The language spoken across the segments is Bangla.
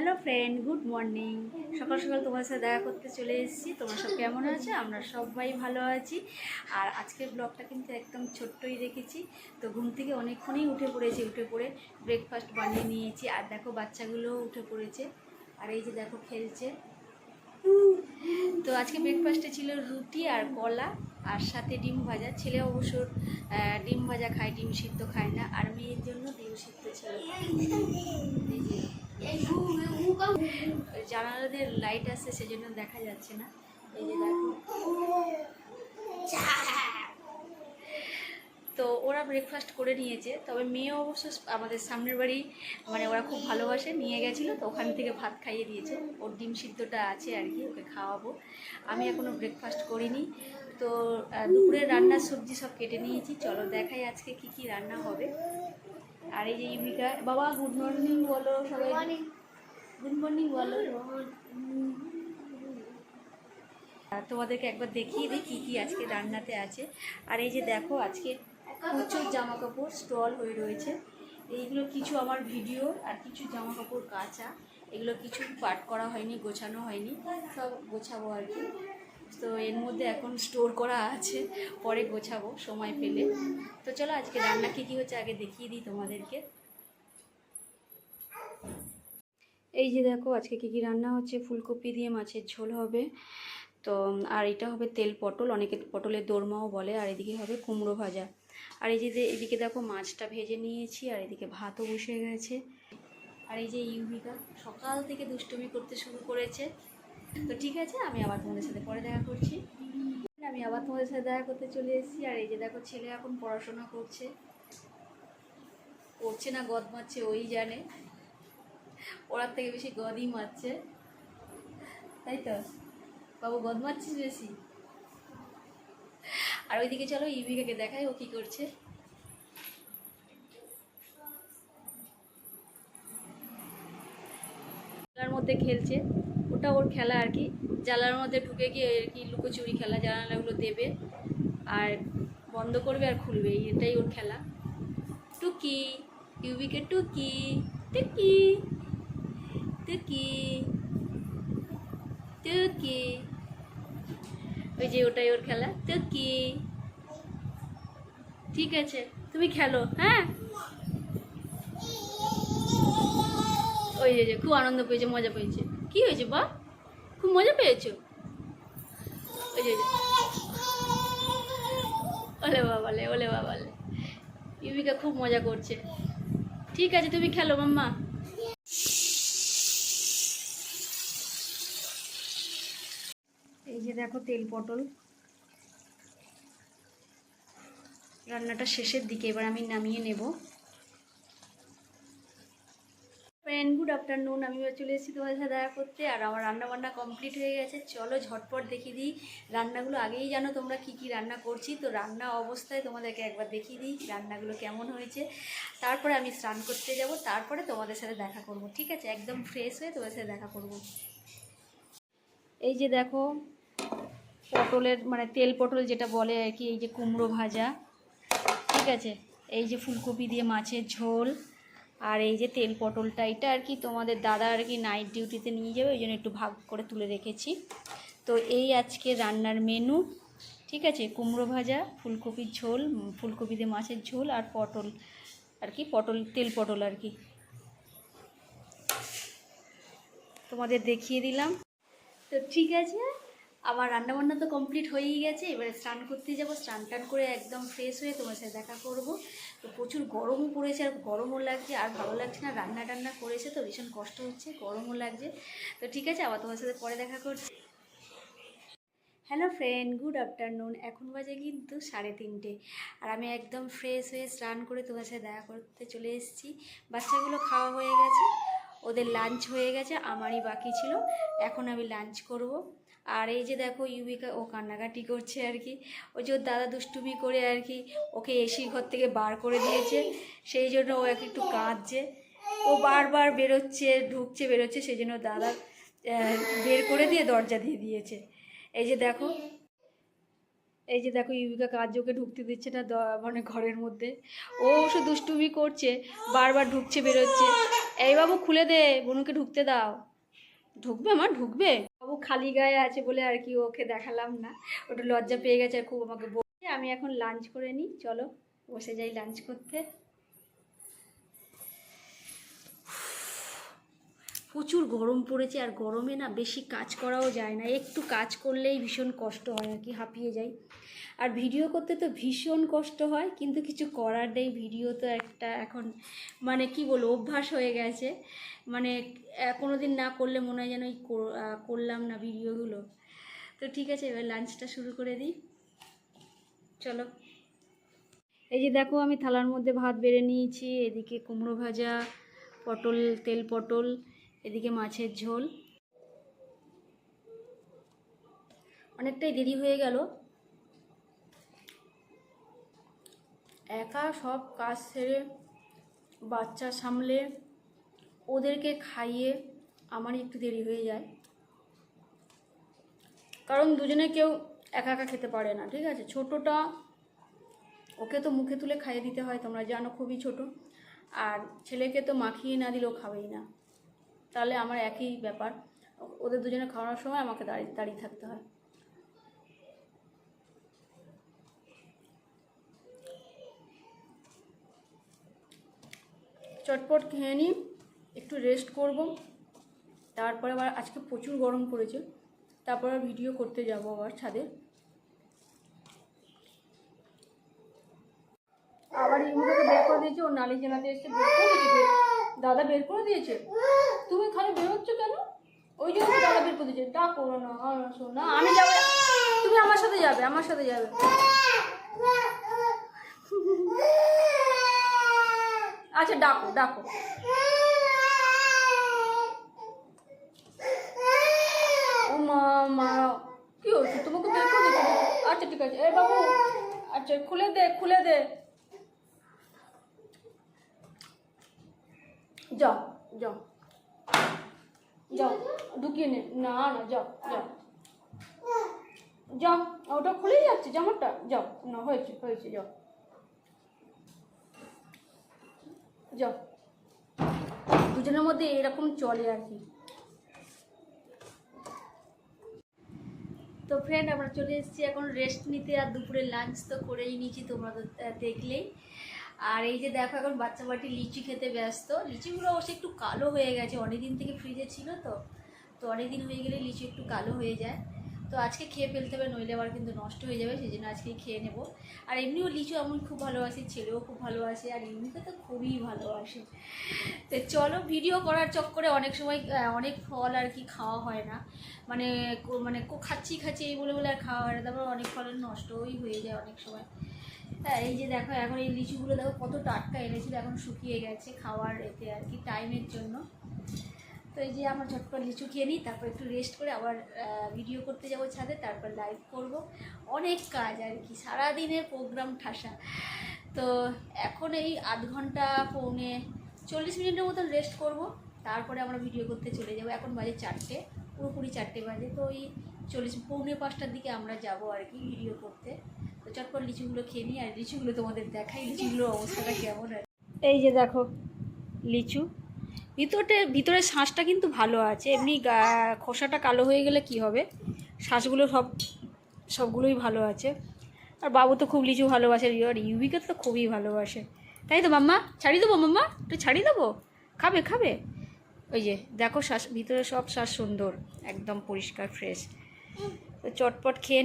হ্যালো ফ্রেন্ড গুড মর্নিং সকাল সকাল তোমার সাথে দেখা করতে চলে এসেছি। তোমরা সব কেমন আছো? আমরা সবাই ভালো আছি। আর আজকের ব্লগটা কিন্তু একদম ছোট্টই রেখেছি। তো ঘুম থেকে অনেকক্ষণই উঠে পড়েছি। উঠে পড়ে ব্রেকফাস্ট বানিয়ে নিয়েছি। আর দেখো, বাচ্চাগুলোও উঠে পড়েছে। আর এই যে দেখো, খেলছে। তো আজকে ব্রেকফাস্টে ছিল রুটি আর কলা আর সাথে ডিম ভাজা। ছেলে অবশ্য ডিম ভাজা খায়, ডিম সিদ্ধ খায় না। আর মেয়ের জন্য ডিম সিদ্ধ ছিল। জানালাদের লাইট আসছে সেজন্য দেখা যাচ্ছে না। এই যে তো ওরা ব্রেকফাস্ট করে নিয়েছে। তবে মেয়ে অবশ্য আমাদের সামনের বাড়ি মানে ওরা খুব ভালোবাসে, নিয়ে গেছিল, তো ওখান থেকে ভাত খাইয়ে দিয়েছে। ওর ডিম সিদ্ধটা আছে আর কি, ওকে খাওয়াবো। আমি এখনও ব্রেকফাস্ট করিনি। তো দুপুরের রান্নার সবজি সব কেটে নিয়েছি। চলো দেখাই আজকে কি কি রান্না হবে। আর এই যে ইউবিকা বাবা গুড মর্নিং বলো সবাই গুড মর্নিং বলো তোমাদেরকে একবার দেখিয়ে দিই কী কী আজকে রান্নাতে আছে। আর এই যে দেখো, আজকে প্রচুর জামা কাপড় স্টল হয়ে রয়েছে। এইগুলো কিছু আমার ভিডিও আর কিছু জামা কাপড় কাঁচা। এগুলো কিছু পাট করা হয়নি, গোছানো হয়নি, সব গোছাবো আর কি। তো এর মধ্যে এখন স্টোর করা আছে, পরে গোছাবো সময় পেলে। তো চলো আজকে রান্না কী কী হচ্ছে আগে দেখিয়ে দিই তোমাদেরকে। এই যে দেখো, আজকে কী কী রান্না হচ্ছে? ফুলকপি দিয়ে মাছের ঝোল হবে। তো, আর এটা হবে তেল পটল। অনেকে পটলের দোরমাও বলে, আর এদিকে হবে কুমড়ো ভাজা। আর এই যে এদিকে দেখো মাছটা ভেজে নিয়েছি, আর এদিকে ভাতও বসে গেছে। আর এই যে ইউভিকা সকাল থেকে দুষ্টুমি করতে শুরু করেছে। তো ঠিক আছে, আমি আবার তোমাদের সাথে পরে দেখা করছি। আমি আবার তোমাদের সাথে দেখা করতে চলে এসেছি। আর এই যে দেখো, ছেলে এখন পড়াশোনা করছে। করছে না গদ মারছে ওই জানে। ওরার থেকে বেশি গদই মারছে। তাই তো? বাবু গদ মারছিস বেশি? আর ওইদিকে চলো ইভিকাকে দেখাই ও কি করছে। মধ্যে খেলছে। ওটা ওর খেলা আর কি। জানালার মধ্যে ঢুকে গিয়ে আর কি লুকোচুরি খেলা, জানালাগুলো দেবে আর বন্ধ করবে আর খুলবে। এটাই ওর খেলা। টুকি ইউবিকে টুকি টুকি। টুকি টুকি ওই যে ওটাই ওর খেলা টুকি ঠিক আছে, তুমি খেলো হ্যাঁ? ওই যে খুব আনন্দ পেয়েছে, মজা পেয়েছে। কি হয়েছে বা খুব মজা পেয়েছ? ওই যে। ওলে বাবালে ওলে বাবালে ইউবিকা খুব মজা করছে। ঠিক আছে, তুমি খেলো, মাম্মা এই যে দেখো তেল পটল। রান্নাটা শেষের দিকে, এবার আমি নামিয়ে নেব। ফ্রেন্ড গুড আফটারনুন আমি চলে এসেছি তোমাদের সাথে দেখা করতে, আর আমার রান্না বান্না কমপ্লিট হয়ে গেছে। চলো ঝটপট দেখিয়ে দিই, রান্নাগুলো আগেই জানো তোমরা কি কি রান্না করছি। তো রান্না অবস্থায় তোমাদেরকে একবার দেখিয়ে দিই, রান্নাগুলো কেমন হয়েছে। তারপরে আমি স্নান করতে যাব, তারপরে তোমাদের সাথে দেখা করব, ঠিক আছে? একদম ফ্রেশ হয়ে তোমাদের সাথে দেখা করব। এই যে দেখো পটলের মানে তেল পটল যেটা বলে আর কি, এই যে কুমড়ো ভাজা, ঠিক আছে? এই যে ফুলকপি দিয়ে মাছের ঝোল, আর এই যে তেল পটলটা, এটা আর কি তোমাদের দাদা আর কি নাইট ডিউটিতে নিয়ে যাবে, ওই জন্য একটু ভাগ করে তুলে রেখেছি। তো এই আজকে রান্নার মেনু ঠিক আছে? কুমড়ো ভাজা, ফুলকপির ঝোল ফুলকপি দিয়ে মাছের ঝোল, আর পটল, আর কি পটল, তেল পটল আর কি। তোমাদের দেখিয়ে দিলাম। তো ঠিক আছে? আমার রান্নাবান্না তো কমপ্লিট হয়েই গেছে, এবারে স্নান করতে যাব, স্নান টান করে একদম ফ্রেশ হয়ে তোমার সাথে দেখা করব। তো প্রচুর গরমও পড়েছে, আর গরমও লাগছে, আর ভালো লাগছে না, রান্না টান্না করেছে তো, ভীষণ কষ্ট হচ্ছে, গরমও লাগছে। তো ঠিক আছে, আবার তোমার সাথে পরে দেখা করছি। হ্যালো ফ্রেন্ড গুড আফটারনুন এখন বাজে কিন্তু সাড়ে তিনটে, আর আমি একদম ফ্রেশ হয়ে স্নান করে তোমার সাথে দেখা করতে চলে এসেছি। বাচ্চাগুলো খাওয়া হয়ে গেছে, ওদের লাঞ্চ হয়ে গেছে, আমারই বাকি ছিল, এখন আমি লাঞ্চ করব। আর এই যে দেখো ইউবিকা ও কান্নাকাটি করছে আর কি। ওই যে দাদা দুষ্টুমি করে আর কি ওকে এসি ঘর থেকে বার করে দিয়েছে। সেই জন্য ও এক একটু কাঁদছে। ও বারবার বেরোচ্ছে, ঢুকছে, বেরোচ্ছে। সেই জন্য দাদা বের করে দিয়ে দরজা দিয়ে দিয়েছে। এই যে দেখো, এই যে দেখো ইউবিকা কার্যকে ঢুকতে দিচ্ছে না মানে ঘরের মধ্যে। ও সে দুষ্টুমি করছে, বারবার ঢুকছে, বেরোচ্ছে। এই বাবু খুলে দে, বনুকে ঢুকতে দাও। ঢুকবে আমার ঢুকবে? বাবু খালি গায়ে আছে বলে আর কি ওকে দেখালাম না। ওটা লজ্জা পেয়ে গেছে আর খুব আমাকে বলছে, আমি এখন লাঞ্চ করে নিই, চলো, বসে যাই লাঞ্চ করতে। প্রচুর গরম পড়েছে আর গরমে না বেশি কাজ করাও যায় না, একটু কাজ করলেই ভীষণ কষ্ট হয় আর কি, হাঁপিয়ে যাই। আর ভিডিও করতে তো ভীষণ কষ্ট হয়, কিন্তু কিছু করার নেই, ভিডিও তো একটা এখন মানে কি বলব, অভ্যাস হয়ে গেছে। মানে কোনো দিন না করলে মনে হয় যেন এই কর- করলাম না ভিডিওগুলো। তো ঠিক আছে, এবার লাঞ্চটা শুরু করে দিই। চলো। এই যে দেখো, আমি থালার মধ্যে ভাত বেড়ে নিয়েছি, এদিকে কুমড়ো ভাজা, পটল, তেল পটল, এদিকে মাছের ঝোল। অনেকটাই দেরি হয়ে গেল একা সব কাজ সেরে বাচ্চা সামলে ওদেরকে খাইয়ে আমারই একটু দেরি হয়ে যায়। কারণ দুজনে কেউ একা একা খেতে পারে না, ঠিক আছে? ছোটোটা, ওকে তো মুখে তুলে খাইয়ে দিতে হয়, তোমরা জানো খুবই ছোট। আর ছেলেকে তো মাখিয়ে না দিলেও খাবেই না। তাহলে আমার একই ব্যাপার। ওদের দুজনে খাওয়ানোর সময় আমাকে দাঁড়িয়ে দাঁড়িয়ে থাকতে হয়। চটপট খেয়ে নিই, একটু রেস্ট করব। তারপরে আবার আজকে প্রচুর গরম পড়েছে, তারপর ভিডিও করতে যাব আবার ছাদে। আবার ইমুটাকে বের করে দিয়েছে, ওর নালি জানাতে এসে বের করে দিয়েছে দাদা বের করে দিয়েছে? তুমি খালি বেরোচ্ছ কেন? ওই জন্য দাদা বের করে দিয়েছে করো না না, আমি যাব তুমি আমার সাথে যাবে, আমার সাথে যাবে। আচ্ছা ডাকো ডাকো। ও মা মা। কি হচ্ছে তোমাকে বের করে আচ্ছা ঠিক আছে। এ বাবু আচ্ছা খুলে দে খুলে দে। যাও যাও। যাও, ঢুকিয়ে নে। না না, যাও যাও। যাও, ওটা খুলে যাচ্ছে জামাটা? যাও, না, হয়েছে হয়েছে, যাও। যাও। দুজনের মধ্যে এরকম চলে আর কি। তো ফ্রেন্ড আমরা চলে এসেছি এখন রেস্ট নিতে আর দুপুরে লাঞ্চ তো করেই নিয়েছি, তোমরা তো দেখলেই। আর এই যে দেখো, এখন বাচ্চা বাটি লিচি খেতে ব্যস্ত। লিচিগুলো অবশ্যই একটু কালো হয়ে গেছে অনেক দিন থেকে ফ্রিজে ছিল তো। তো অনেক দিন হয়ে গেলে লিচু একটু কালো হয়ে যায়। তো আজকে খেয়ে ফেলতে হবে, নইলে আবার কিন্তু নষ্ট হয়ে যাবে, সেই জন্য আজকেই খেয়ে নেব। আর এমনিও লিচু আমি খুব ভালোবাসি, ছেলেও খুব ভালোবাসে, আর এমনিতে তো খুবই ভালোবাসে। তো চলো, ভিডিও করার চক্করে অনেক সময় অনেক ফল আর কি খাওয়া হয় না। মানে মানে কো- খাচ্ছি খাচ্ছি এই বলে বলে আর খাওয়া হয় না, তারপর অনেক ফল নষ্টই হয়ে যায় অনেক সময়। হ্যাঁ এই যে দেখো, এখন এই লিচুগুলো দেখো কত টাটকা এনেছিল, এখন শুকিয়ে গেছে খাওয়ার এতে আর কি টাইমের জন্য। তো এই যে আমরা ঝটপট লিচু খেয়ে নিই, তারপর একটু রেস্ট করে আবার ভিডিও করতে যাব ছাদে, তারপর লাইভ করব। অনেক কাজ আর কি, সারাদিনের প্রোগ্রাম ঠাসা। তো এখন এই আধ ঘণ্টা পৌনে চল্লিশ মিনিটের মতন রেস্ট করব, তারপরে আমরা ভিডিও করতে চলে যাব। এখন বাজে চারটে, পুরোপুরি চারটে বাজে। তো ওই চল্লিশ, পৌনে পাঁচটার দিকে আমরা যাব আর কি ভিডিও করতে। তো চটপট লিচুগুলো খেয়ে নিই, আর লিচুগুলো তোমাদের দেখাই, লিচুগুলোর অবস্থাটা কেমন আর এই যে দেখো, লিচু। ভিতরটা ভিতরের শাঁসটা কিন্তু ভালো আছে। এমনি গা- খোসাটা কালো হয়ে গেলে কি হবে? শাঁসগুলো সব সবগুলোই ভালো আছে। আর বাবু তো খুব লিচু ভালোবাসে আর ইউবিকে তো খুবই ভালোবাসে। তাই তো মাম্মা? ছাড়ি দেবো মাম্মা? একটু ছাড়ি দেবো? খাবে খাবে? ওই যে দেখো শ্বাস ভিতরে সব শ্বাস সুন্দর একদম পরিষ্কার ফ্রেশ তো চটপট খেয়ে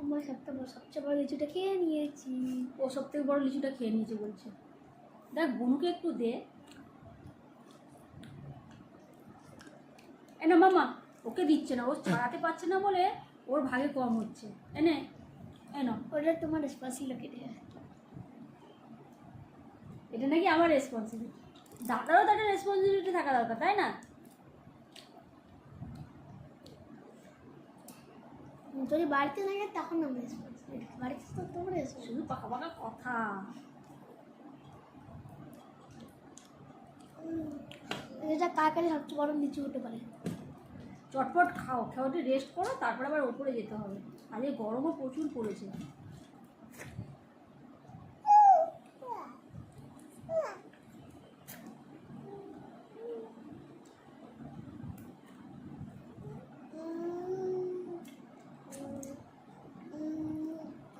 আমার বড় সবচেয়ে বড় লিচুটা খেয়ে নিয়েছি। ও সব থেকে বড় লিচুটা খেয়ে নিয়েছে বলছে। দেখ বনুকে একটু দে। এ না মামা ওকে দিচ্ছে না ও ছাড়াতে পারছে না বলে ওর ভাগে কম হচ্ছে। এনে এনো ওটা তোমার রেসপন্সিবিলিটি এটা নাকি আমার রেসপন্সিবিলিটি দাদারও তো একটা রেসপন্সিবিলিটি থাকা দরকার তাই না? যদি বাড়িতে থাকে তখন আমার রেসপন্সিবিলিটি বাড়িতে তো তোমার শুধু পাকা পাকা কথা। এটা কাছে সবচেয়ে বড় লিচু হতে পারে। চটপট খাও, খাওয়াতে রেস্ট করো, তারপরে আবার ওপরে যেতে হবে। আজকে গরমও প্রচুর পড়েছে।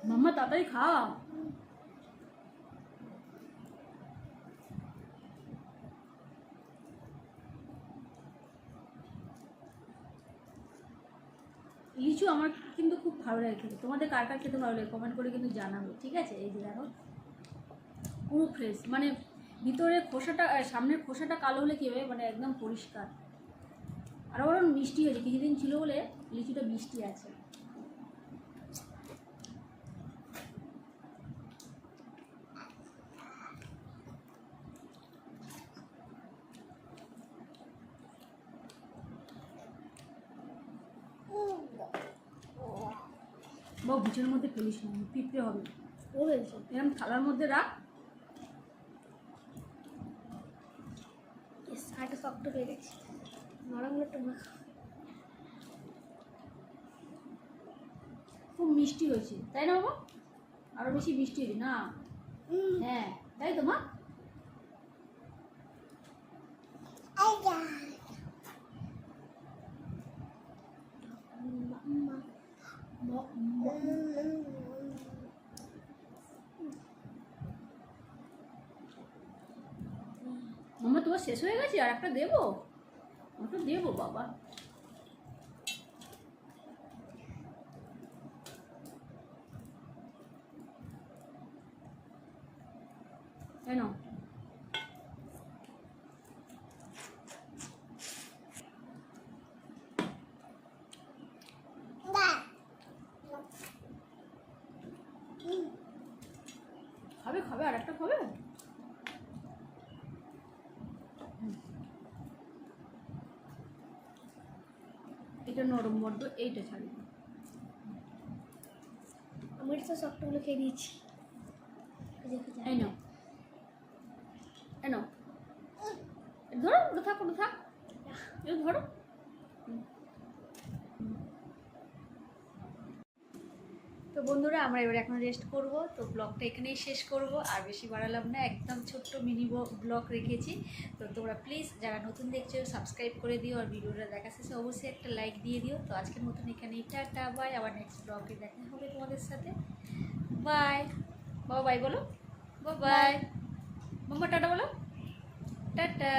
মাম্মা, তাড়াতাড়ি খা লিচু আমার কিন্তু খুব ভালো লাগে খেতে তোমাদের কার কার খেতে ভালো লাগে কমেন্ট করে কিন্তু জানাব, ঠিক আছে? এই যে দেখো, পুরো ফ্রেশ মানে ভিতরে খোসাটা সামনের খোসাটা কালো হলে কী হবে? মানে একদম পরিষ্কার। আরও বরং মিষ্টি হয়েছে, কিছুদিন ছিল বলে লিচুটা মিষ্টি আছে। বা বিছানার মধ্যে ফেলিস না পিঁপড়ে হবে। ও বলছে। এরকম থালার মধ্যে রাখ। শার্টে শক্ত হয়ে গেছে। নরম তোমরা খুব মিষ্টি হয়েছে তাই না বাবা? আরও বেশি মিষ্টি হয়েছে না? হ্যাঁ তাই তো মা? মামা তোমার শেষ হয়ে গেছে আর একটা দেবো ওটা দেবো বাবা কেন খাবে খাবে আর একটা খাবে এটা নরম বড্ড এইটা ছাড়ি। আমি তো শক্তগুলো খেয়ে দিয়েছি এই নাও। এই নাও। ধরো ওটা থাক। ধরো। বন্ধুরা আমরা এবার এখন রেস্ট করব। তো ব্লগটা এখানেই শেষ করব। আর বেশি বাড়ালাম না একদম ছোট্ট মিনি ব্লগ রেখেছি। তো তোমরা প্লিজ যারা নতুন দেখছ সাবস্ক্রাইব করে দিও। আর ভিডিওটা দেখা শেষে অবশ্যই একটা লাইক দিয়ে দিও। তো আজকের মতন এখানেই টাটা বাই আবার নেক্সট ব্লগে দেখা হবে তোমাদের সাথে। বাই বাবা বাই বলো। বাই বাই মাম্মা টাটা বলো। টাটা।